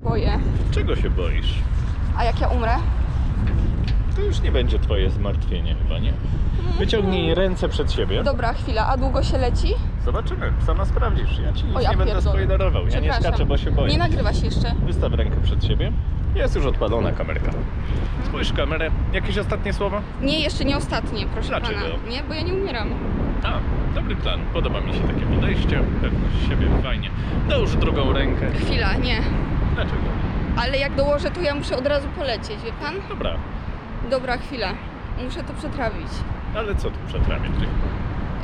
Boję. Czego się boisz? A jak ja umrę? To już nie będzie twoje zmartwienie chyba, nie? Wyciągnij ręce przed siebie. Dobra, chwila, a długo się leci? Zobaczymy, sama sprawdzisz. Ja ci nic O, ja nie będę pierdolę. spoilerował. Ja nie Przepraszam. skaczę, bo się boję. Nie nagrywa się jeszcze. Wystaw rękę przed siebie. Jest już odpalona kamerka. Spójrz kamerę. Jakieś ostatnie słowa? Nie, jeszcze nie ostatnie, proszę Dlaczego? pana. Nie, bo ja nie umieram. A, dobry plan. Podoba mi się takie podejście. Pewność siebie, fajnie. Dołóż drugą rękę. Chwila, nie. Dlaczego? Ale jak dołożę, to ja muszę od razu polecieć, wie pan? Dobra, Dobra, chwila. Muszę to przetrawić. ale co tu przetrawię? Ty?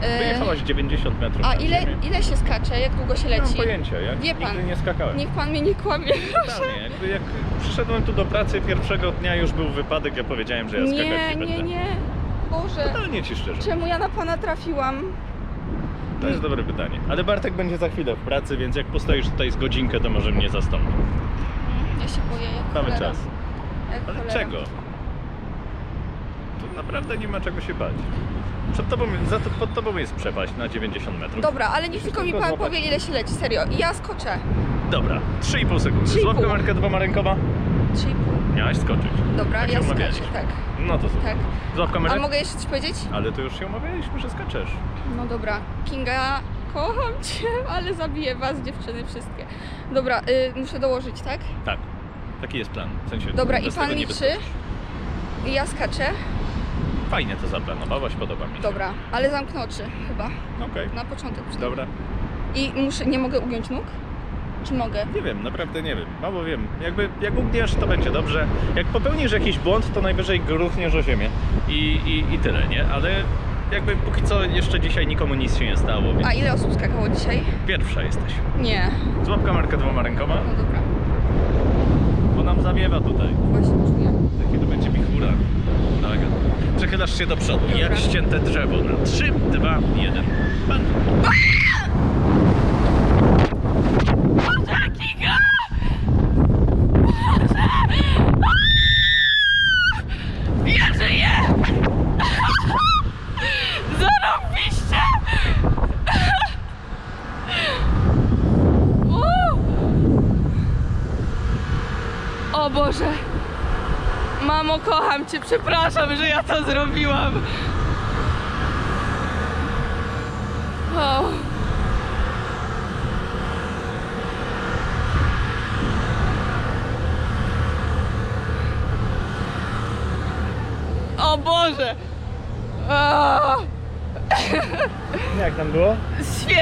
E, Wyjechałaś 90 metrów a nad ile, ziemię. ile się skacze? Jak długo się Nie mam leci? pojęcia, ja Wie pan. nigdy nie skakałem. Niech pan mnie nie kłamie. Totalnie. Jakby jak przyszedłem tu do pracy pierwszego dnia już był wypadek, ja powiedziałem, że ja skakać Nie, nie, nie, będę. nie. Boże, Totalnie ci szczerze. czemu ja na pana trafiłam? To jest dobre pytanie. Ale Bartek będzie za chwilę w pracy, więc jak postoisz tutaj z godzinkę, to może mnie zastąpi. Ja się boję, jak Mamy cholera. czas. Jak Ale cholera. czego? Tu naprawdę nie ma czego się bać. Przed tobą, za to, pod tobą jest przepaść na 90 metrów. Dobra, ale niech tylko mi Tylko pan złapać. powie, ile się leci, serio. I ja skoczę. Dobra, 3,5 sekundy. 3,5. Złap kamerkę dwoma rękoma. 3,5. Miałaś skoczyć. Dobra, Tak ja skoczę, tak. No to super. Tak. Złap kamerę. A mogę jeszcze coś powiedzieć? Ale to już się umawialiśmy, że skaczesz. No dobra. Kinga, kocham cię, ale zabiję was, dziewczyny, wszystkie. Dobra, y, muszę dołożyć, tak? Tak. Taki jest plan. W sensie, Dobra, i pan liczy? I ja skaczę. Fajnie to zaplanowałaś, podoba mi się. Dobra, ale zamknę oczy chyba. Okej. Na początek przynajmniej. Dobra. I muszę, nie mogę ugiąć nóg? Czy mogę? Nie wiem, naprawdę nie wiem. Mało wiem. Jakby, jak ugniesz, to będzie dobrze. Jak popełnisz jakiś błąd, to najwyżej gruchniesz o ziemię. I, i, i tyle, nie? Ale jakby póki co jeszcze dzisiaj nikomu nic się nie stało, więc A ile osób skakało dzisiaj? pierwsza jesteś. Nie. Złap kamerkę dwoma rękoma, No dobra, bo nam zawiewa tutaj. właśnie czuję. Jaki to będzie wichura. Tak. Przechylasz się do przodu, Dobra. jak ścięte drzewo. Na 3, 2, 1. Pan. O Boże! Mamo, kocham Cię, przepraszam, że ja to zrobiłam. O. O Boże! A, Jak tam było? świetnie!